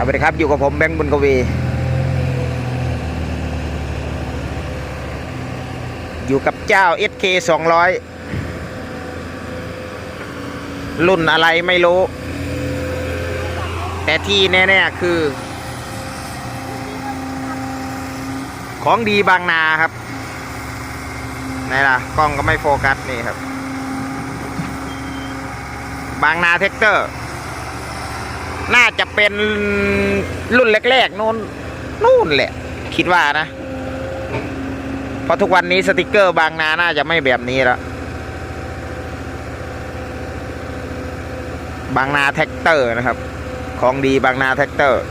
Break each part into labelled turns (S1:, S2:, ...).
S1: สวัสดีครับ อยู่กับผมแบงค์บุญกวี อยู่กับเจ้า SK 200 รุ่นอะไรไม่รู้ แต่ที่แน่ ๆ คือ ของดีบางนาครับไหนล่ะ กล้องก็ไม่โฟกัสนี่ครับ บางนาเทคเตอร์ น่าจะเป็นรุ่นแรกๆนู่นนู่นแหละ คิดว่านะ เพราะทุกวันนี้สติกเกอร์บางนาน่าจะไม่แบบนี้แล้ว บางนาแท็กเตอร์นะครับ ของดีบางนาแท็กเตอร์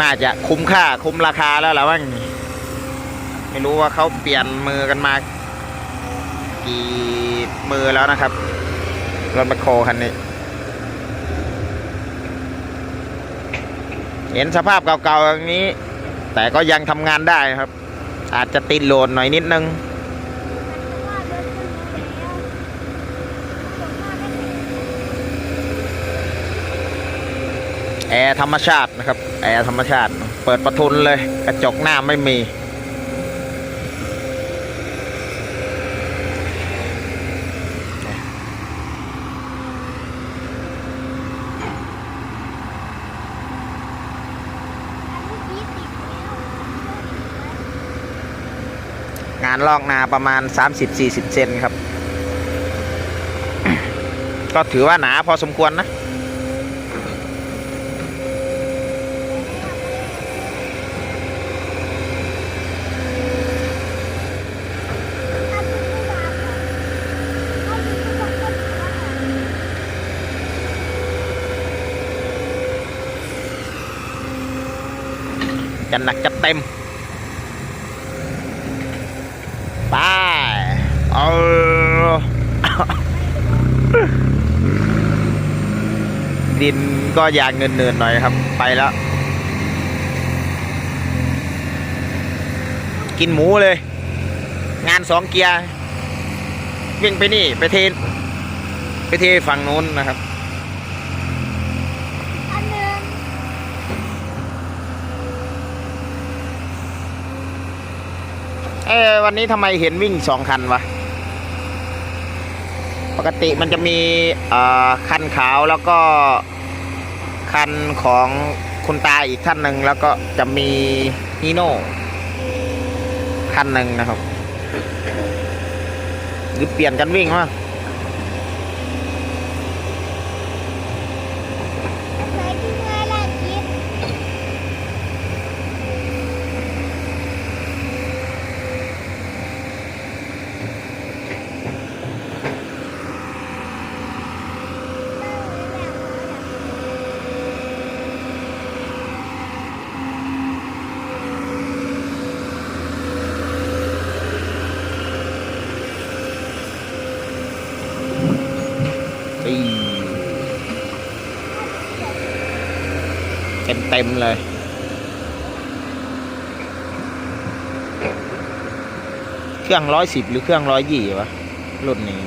S1: น่าจะคุ้มค่าคุ้มราคาแล้วล่ะว่าไม่รู้ว่าเขาเปลี่ยนมือกันมากี่ มือแล้วนะครับ รถแมคโครคันนี้ เห็นสภาพเก่าๆอย่างนี้ แต่ก็ยังทำงานได้ครับ อาจจะติดโหลดหน่อยนิดนึงแอร์ธรรมชาตินะครับ แอร์ธรรมชาติ เปิดประทุนเลย กระจกหน้าไม่มี งานลอกนาประมาณ 30-40 เซนครับ ก็ถือว่าหนาพอสมควรนะจัดหนักจัดเต็ม ไปเอา ดินก็อยากเงินเนินๆหน่อยครับ ไปแล้ว กินหมูเลย งานสองเกียร์วิ่งไปนี่ ไปเท ไปเทฝั่งนู้นนะครับเอ้วันนี้ทำไมเห็นวิ่งสองคันวะ ปกติมันจะมีคันขาวแล้วก็คันของคุณตาอีกท่านหนึ่งแล้วก็จะมีฮีโน่คันหนึ่งนะครับ หรือเปลี่ยนกันวิ่งวะ
S2: เต็
S1: มเต็มๆเลยเครื่องร้อยสิบหรือเครื่องร้อยยี่วะรุ่นนี้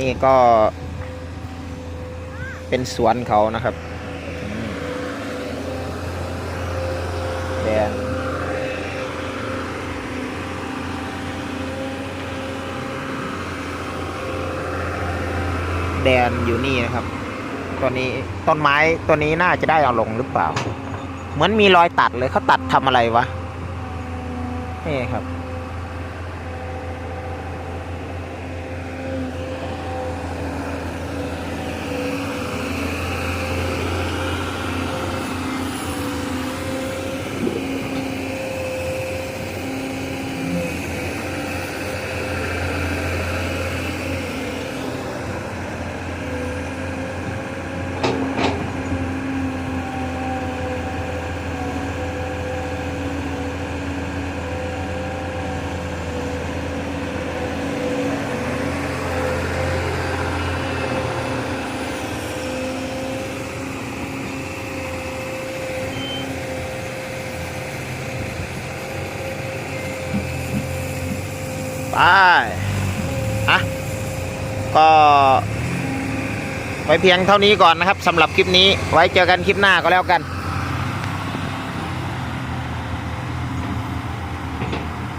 S1: นี่ก็ เป็นสวนเขานะครับแดนแดนอยู่นี่นะครับ ตัวนี้ต้นไม้ตัวนี้น่าจะได้เอาลงหรือเปล่า เหมือนมีรอยตัดเลยเขาตัดทำอะไรวะ นี่ครับ อะก็ไว้เพียงเท่านี้ก่อนนะครับสำหรับคลิปนี้ไว้เจอกันคลิปหน้าก็แล้วกัน